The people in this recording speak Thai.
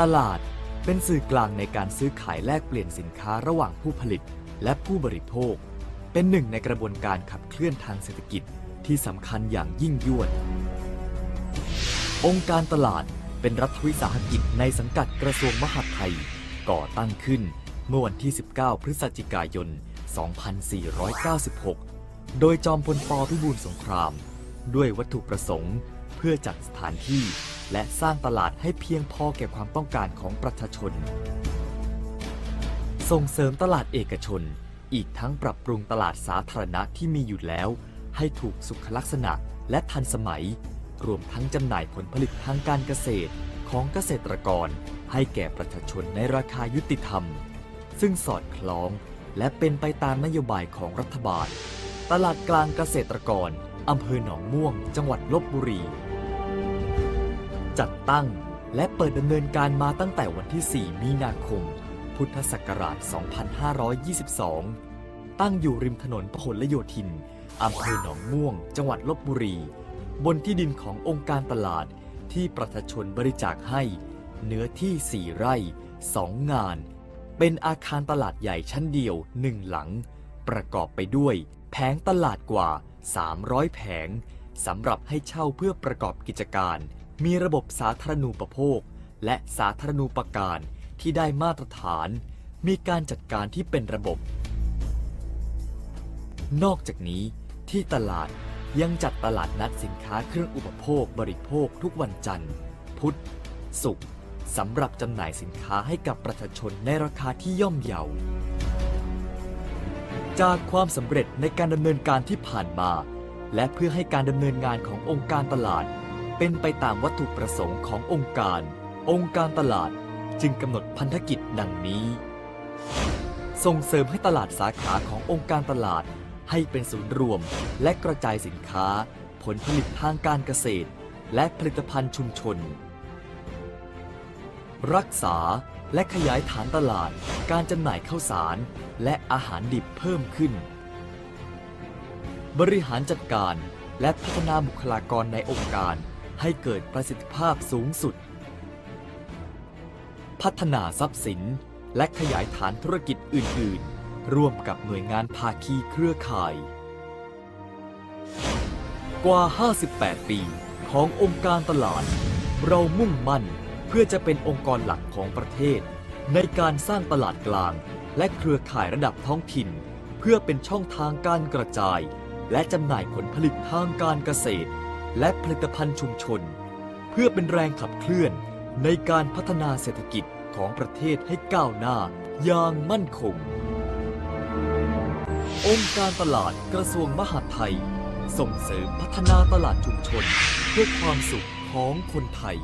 ตลาดเป็นสื่อกลางในการซื้อขายแลกเปลี่ยนสินค้าระหว่างผู้ผลิตและผู้บริโภค เป็นหนึ่งในกระบวนการขับเคลื่อนทางเศรษฐกิจที่สำคัญอย่างยิ่งยวด องค์การตลาดเป็นรัฐวิสาหกิจในสังกัดกระทรวงมหาดไทย ก่อตั้งขึ้นเมื่อวันที่ 19 พฤศจิกายน 2496 โดยจอมพลปพิบูลสงคราม ด้วยวัตถุประสงค์ เพื่อจัดสถานที่ และสร้างตลาดให้เพียงพอแก่ความต้องการของประชาชน ส่งเสริมตลาดเอกชน อีกทั้งปรับปรุงตลาดสาธารณะที่มีอยู่แล้ว ให้ถูกสุขลักษณะและทันสมัย รวมทั้งจำหน่ายผลผลิตทางการเกษตรของเกษตรกร ให้แก่ประชาชนในราคายุติธรรม ซึ่งสอดคล้องและเป็นไปตามนโยบายของรัฐบาล ตลาดกลางเกษตรกรอำเภอหนองม่วง จังหวัดลบบุรี จัดตั้งและเปิดดำเนินการมาตั้งแต่วันที่ 4 มีนาคม พุทธศักราช 2522 ตั้งอยู่ริมถนนพหลโยธิน อำเภอหนองม่วง จังหวัดลบบุรี บนที่ดินขององค์การตลาดที่ประชาชนบริจาคให้ เนื้อที่ 4 ไร่ 2 งาน เป็นอาคารตลาดใหญ่ชั้นเดียว 1 หลัง ประกอบไปด้วยแผงตลาดกว่า 300 แผงสำหรับให้เช่าเพื่อประกอบกิจการ มีระบบสาธารณูปโภค และสาธารณูปการที่ได้มาตรฐาน มีการจัดการที่เป็นระบบ นอกจากนี้ที่ตลาดยังจัดตลาดนัดสินค้าเครื่องอุปโภคบริโภคทุกวันจันทร์ พุธศุกร์สำหรับจำหน่ายสินค้าให้กับประชาชนในราคาที่ย่อมเยา จากความสำเร็จในการดำเนินการที่ผ่านมา และเพื่อให้การดำเนินงานขององค์การตลาด เป็นไปตามวัตถุประสงค์ขององค์การ องค์การตลาดจึงกำหนดพันธกิจดังนี้ ส่งเสริมให้ตลาดสาขาขององค์การตลาดให้เป็นศูนย์รวมและกระจายสินค้า ผลผลิตทางการเกษตร และผลิตภัณฑ์ชุมชน รักษาและขยายฐานตลาดการจำหน่ายข้าวสาร และอาหารดิบเพิ่มขึ้น บริหารจัดการและพัฒนาบุคลากรในองค์การ ให้เกิดประสิทธิภาพสูงสุด พัฒนาทรัพย์สินและขยายฐานธุรกิจอื่น ๆ ร่วมกับหน่วยงานภาคีเครือข่าย กว่า 58 ปีขององค์การตลาด เรามุ่งมั่นเพื่อจะเป็นองค์กรหลักของประเทศ ในการสร้างตลาดกลาง และเครือข่ายระดับท้องถิ่น เพื่อเป็นช่องทางการกระจาย และจำหน่ายผลผลิตทางการเกษตร และผลิตภัณฑ์ชุมชน เพื่อเป็นแรงขับเคลื่อนในการพัฒนาเศรษฐกิจของประเทศให้ก้าวหน้าอย่างมั่นคง องค์การตลาดกระทรวงมหาดไทย ส่งเสริมพัฒนาตลาดชุมชน เพื่อความสุขของคนไทย